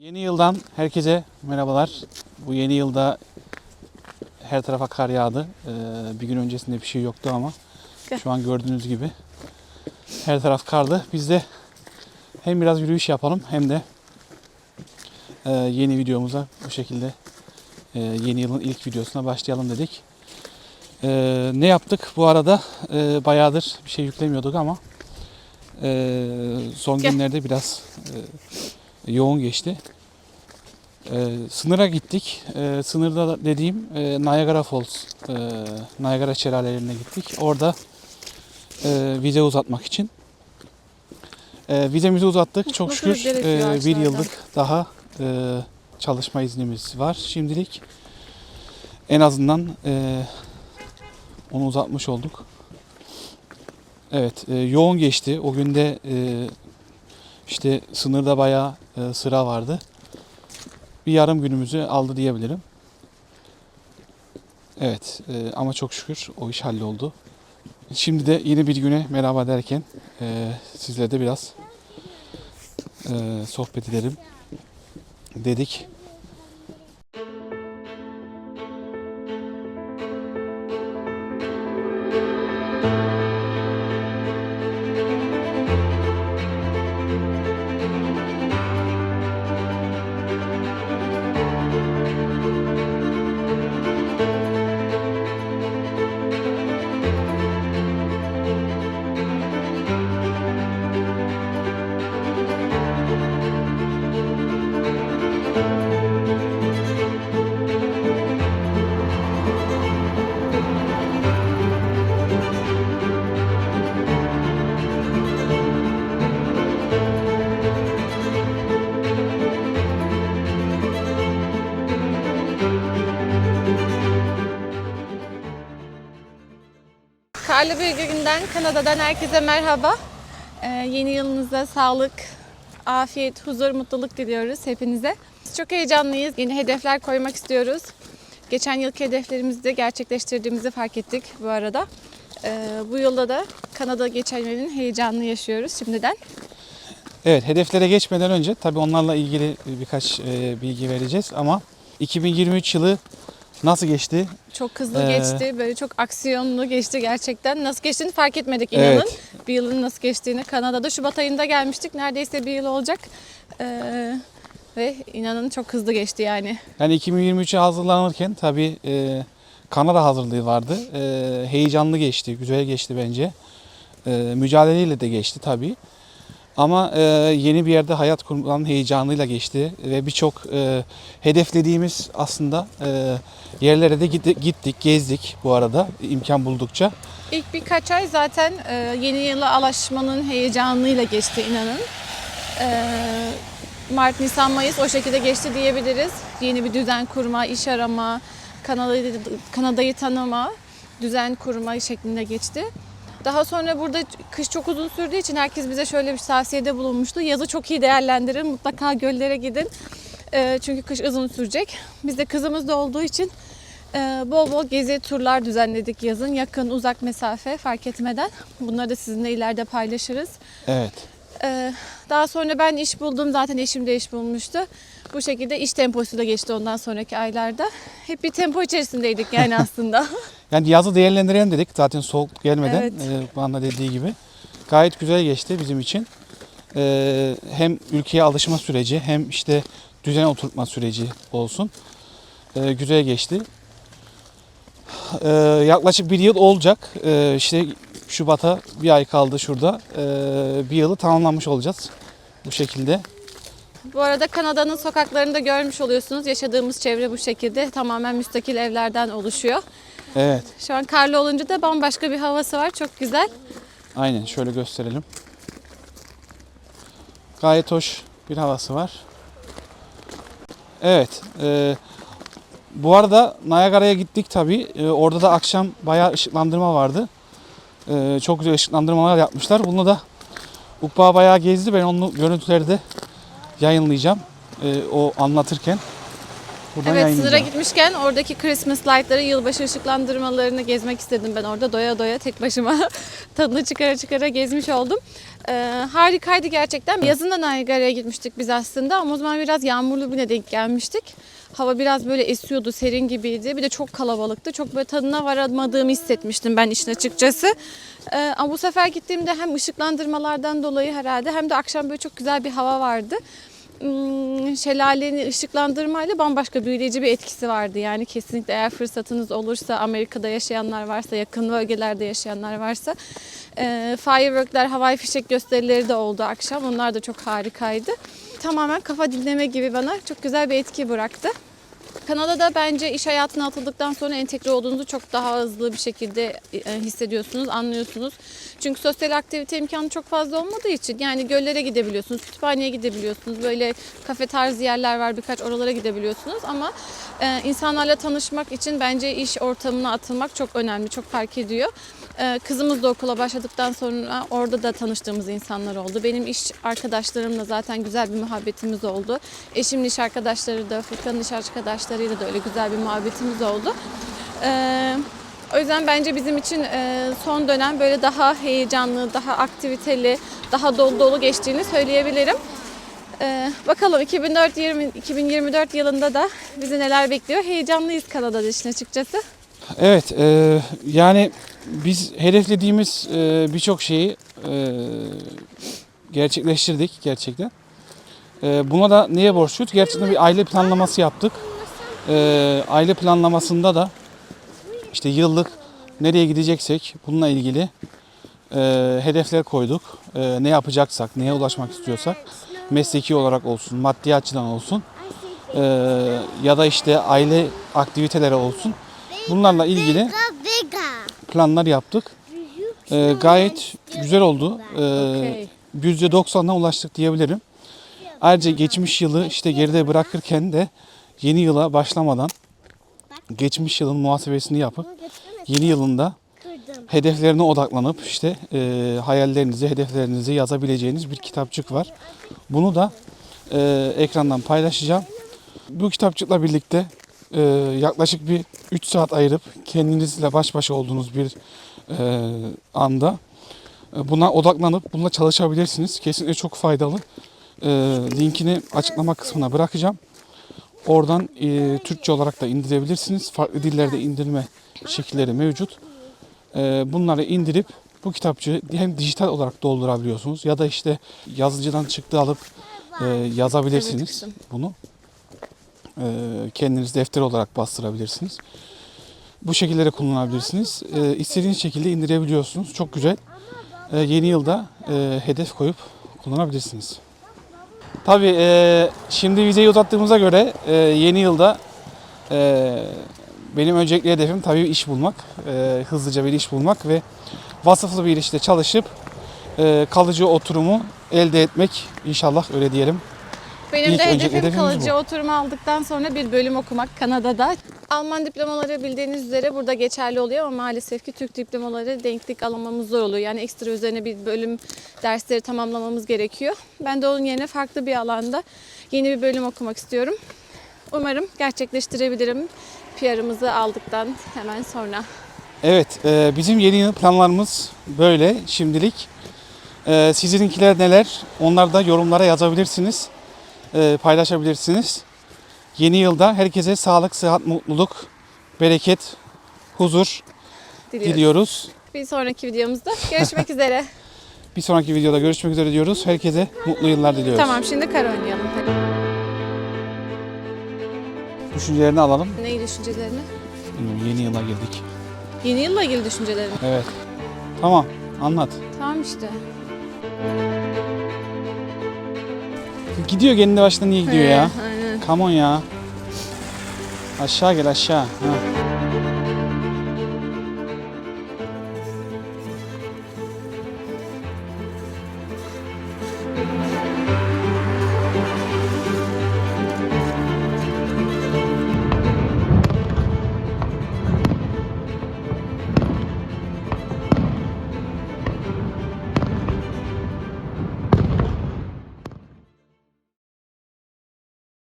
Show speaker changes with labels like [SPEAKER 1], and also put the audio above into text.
[SPEAKER 1] Yeni yıldan herkese merhabalar. Bu yeni yılda her tarafa kar yağdı. Ee, bir gün öncesinde bir şey yoktu ama şu an gördüğünüz gibi her taraf karlı. Biz de hem biraz yürüyüş yapalım hem de e, yeni videomuza bu şekilde e, yeni yılın ilk videosuna başlayalım dedik. E, ne yaptık bu arada? E, bayağıdır bir şey yüklemiyorduk ama e, son günlerde biraz e, yoğun geçti. Ee, sınıra gittik. Ee, sınırda da dediğim e, Niagara Falls, e, Niagara şelalelerine gittik. Orada e, vize uzatmak için. E, vizemizi uzattık. Çok şükür e, bir yıllık daha e, çalışma iznimiz var şimdilik. En azından e, onu uzatmış olduk. Evet, e, yoğun geçti. O günde e, işte sınırda bayağı e, sıra vardı bir yarım günümüzü aldı diyebilirim. Evet e, ama çok şükür o iş halloldu. Şimdi de yeni bir güne merhaba derken e, de biraz e, sohbet edelim dedik.
[SPEAKER 2] Karlı bir günden Kanada'dan herkese merhaba. Ee, yeni yılınızda sağlık, afiyet, huzur, mutluluk diliyoruz hepinize. Biz çok heyecanlıyız. Yeni hedefler koymak istiyoruz. Geçen yılki hedeflerimizi de gerçekleştirdiğimizi fark ettik bu arada. Ee, bu yılda da Kanada geçenlerin heyecanını yaşıyoruz şimdiden.
[SPEAKER 1] Evet hedeflere geçmeden önce tabii onlarla ilgili birkaç e, bilgi vereceğiz ama 2023 yılı nasıl geçti?
[SPEAKER 2] Çok hızlı
[SPEAKER 1] Ee,
[SPEAKER 2] geçti, böyle çok aksiyonlu geçti gerçekten. Nasıl geçtiğini fark etmedik
[SPEAKER 1] Evet.
[SPEAKER 2] inanın. Bir yılın nasıl geçtiğini. Kanada'da Şubat ayında gelmiştik. Neredeyse bir yıl olacak. Ee, ve inanın çok hızlı geçti yani.
[SPEAKER 1] Yani 2023'e hazırlanırken tabii e, Kanada hazırlığı vardı. E, heyecanlı geçti, güzel geçti bence. E, mücadeleyle de geçti tabii. Ama e, yeni bir yerde hayat kurmanın heyecanıyla geçti ve birçok e, hedeflediğimiz aslında e, yerlere de gitti- gittik, gezdik bu arada imkan buldukça.
[SPEAKER 2] İlk birkaç ay zaten e, yeni yıla alaşmanın heyecanıyla geçti inanın. E, Mart, Nisan, Mayıs o şekilde geçti diyebiliriz. Yeni bir düzen kurma, iş arama, Kanada'yı, Kanada'yı tanıma, düzen kurma şeklinde geçti. Daha sonra burada kış çok uzun sürdüğü için herkes bize şöyle bir tavsiyede bulunmuştu. Yazı çok iyi değerlendirin, mutlaka göllere gidin. E, çünkü kış uzun sürecek. Biz de kızımız da olduğu için ee, bol bol gezi turlar düzenledik yazın. Yakın, uzak mesafe fark etmeden. Bunları da sizinle ileride paylaşırız.
[SPEAKER 1] Evet.
[SPEAKER 2] Ee, daha sonra ben iş buldum. Zaten eşim de iş bulmuştu. Bu şekilde iş temposuyla geçti ondan sonraki aylarda. Hep bir tempo içerisindeydik yani aslında.
[SPEAKER 1] Yani yazı değerlendirelim dedik zaten soğuk gelmeden
[SPEAKER 2] Evet.
[SPEAKER 1] e, bana dediği gibi. Gayet güzel geçti bizim için. E, hem ülkeye alışma süreci hem işte düzene oturtma süreci olsun. E, güzel geçti. E, yaklaşık bir yıl olacak. E, işte Şubat'a bir ay kaldı şurada. E, bir yılı tamamlamış olacağız. Bu şekilde.
[SPEAKER 2] bu arada Kanada'nın sokaklarında görmüş oluyorsunuz. Yaşadığımız çevre bu şekilde. Tamamen müstakil evlerden oluşuyor.
[SPEAKER 1] Evet.
[SPEAKER 2] Şu an karlı olunca da bambaşka bir havası var. Çok güzel.
[SPEAKER 1] Aynen şöyle gösterelim. Gayet hoş bir havası var. Evet. e, bu arada Niagara'ya gittik tabii. E, orada da akşam bayağı ışıklandırma vardı. E, çok güzel ışıklandırmalar yapmışlar. Bunu da Ukba bayağı gezdi. Ben onu görüntüleri de yayınlayacağım. E, o anlatırken. Buradan
[SPEAKER 2] Evet sınıra gitmişken oradaki Christmas light'ları, yılbaşı ışıklandırmalarını gezmek istedim ben orada. Doya doya tek başıma tadını çıkara çıkara gezmiş oldum. Ee, harikaydı gerçekten. Yazında Niagara'ya gitmiştik biz aslında ama o zaman biraz yağmurlu bir denk gelmiştik. Hava biraz böyle esiyordu, serin gibiydi. Bir de çok kalabalıktı. Çok böyle tadına varamadığımı hissetmiştim ben işin açıkçası. Ee, ama bu sefer gittiğimde hem ışıklandırmalardan dolayı herhalde hem de akşam böyle çok güzel bir hava vardı hmm, şelalenin ışıklandırmayla bambaşka büyüleyici bir etkisi vardı. Yani kesinlikle eğer fırsatınız olursa Amerika'da yaşayanlar varsa, yakın bölgelerde yaşayanlar varsa e, fireworkler, havai fişek gösterileri de oldu akşam. Onlar da çok harikaydı. Tamamen kafa dinleme gibi bana çok güzel bir etki bıraktı. Kanada'da bence iş hayatına atıldıktan sonra entegre olduğunuzu çok daha hızlı bir şekilde e, hissediyorsunuz, anlıyorsunuz. Çünkü sosyal aktivite imkanı çok fazla olmadığı için yani göllere gidebiliyorsunuz, kütüphaneye gidebiliyorsunuz, böyle kafe tarzı yerler var birkaç oralara gidebiliyorsunuz ama e, insanlarla tanışmak için bence iş ortamına atılmak çok önemli, çok fark ediyor. E, kızımız da okula başladıktan sonra orada da tanıştığımız insanlar oldu. Benim iş arkadaşlarımla zaten güzel bir muhabbetimiz oldu. Eşimin iş arkadaşları da, Furkan'ın iş arkadaşlarıyla da öyle güzel bir muhabbetimiz oldu. E, o yüzden bence bizim için e, son dönem böyle daha heyecanlı, daha aktiviteli, daha dolu dolu geçtiğini söyleyebilirim. E, bakalım 2004 20, 2024 yılında da bizi neler bekliyor? Heyecanlıyız Kanada'da işin açıkçası.
[SPEAKER 1] Evet, e, yani biz hedeflediğimiz e, birçok şeyi e, gerçekleştirdik gerçekten. E, buna da neye borçluyuz? Gerçekten bir aile planlaması yaptık. E, aile planlamasında da işte yıllık nereye gideceksek bununla ilgili e, hedefler koyduk. E, ne yapacaksak, neye ulaşmak istiyorsak mesleki olarak olsun, maddi açıdan olsun e, ya da işte aile aktiviteleri olsun. Bunlarla ilgili planlar yaptık. Ee, gayet güzel oldu.
[SPEAKER 2] Okey.
[SPEAKER 1] %90'a ulaştık diyebilirim. Ayrıca geçmiş yılı işte geride bırakırken de yeni yıla başlamadan geçmiş yılın muhasebesini yapıp yeni yılında hedeflerine odaklanıp işte e, hayallerinizi, hedeflerinizi yazabileceğiniz bir kitapçık var. Bunu da e, ekrandan paylaşacağım. Bu kitapçıkla birlikte e, yaklaşık bir 3 saat ayırıp kendinizle baş başa olduğunuz bir e, anda e, buna odaklanıp bununla çalışabilirsiniz. Kesinlikle çok faydalı. E, linkini açıklama kısmına bırakacağım. Oradan e, Türkçe olarak da indirebilirsiniz. Farklı dillerde indirme şekilleri mevcut. Ee, bunları indirip bu kitapçığı hem dijital olarak doldurabiliyorsunuz ya da işte yazıcıdan çıktı alıp e, yazabilirsiniz bunu. Ee, kendiniz defter olarak bastırabilirsiniz. Bu şekillere kullanabilirsiniz. Ee, istediğiniz şekilde indirebiliyorsunuz. Çok güzel. Ee, yeni yılda e, hedef koyup kullanabilirsiniz. Tabii e, şimdi vizeyi uzattığımıza göre e, yeni yılda e, benim öncelikli hedefim tabii iş bulmak. E, hızlıca bir iş bulmak ve vasıflı bir işte çalışıp e, kalıcı oturumu elde etmek. İnşallah öyle diyelim.
[SPEAKER 2] Benim
[SPEAKER 1] İlk
[SPEAKER 2] de hedefim kalıcı oturumu aldıktan sonra bir bölüm okumak Kanada'da. Alman diplomaları bildiğiniz üzere burada geçerli oluyor ama maalesef ki Türk diplomaları denklik alamamız zor oluyor. Yani ekstra üzerine bir bölüm dersleri tamamlamamız gerekiyor. Ben de onun yerine farklı bir alanda yeni bir bölüm okumak istiyorum. Umarım gerçekleştirebilirim PR'ımızı aldıktan hemen sonra.
[SPEAKER 1] Evet, e, bizim yeni planlarımız böyle şimdilik. E, sizininkiler neler? Onları da yorumlara yazabilirsiniz, e, paylaşabilirsiniz. Yeni yılda herkese sağlık, sıhhat, mutluluk, bereket, huzur
[SPEAKER 2] Diliyorum.
[SPEAKER 1] diliyoruz.
[SPEAKER 2] Bir sonraki videomuzda görüşmek üzere.
[SPEAKER 1] Bir sonraki videoda görüşmek üzere diyoruz. Herkese mutlu yıllar diliyoruz.
[SPEAKER 2] tamam şimdi kar oynayalım.
[SPEAKER 1] Düşüncelerini alalım.
[SPEAKER 2] Neyi düşüncelerini?
[SPEAKER 1] Bilmiyorum, yeni yıla girdik.
[SPEAKER 2] Yeni yılla ilgili düşüncelerini.
[SPEAKER 1] Evet. Tamam, anlat.
[SPEAKER 2] Tamam işte.
[SPEAKER 1] Gidiyor kendi başına niye gidiyor ya? Come on ya. Aşağı gel aşağı. Ha.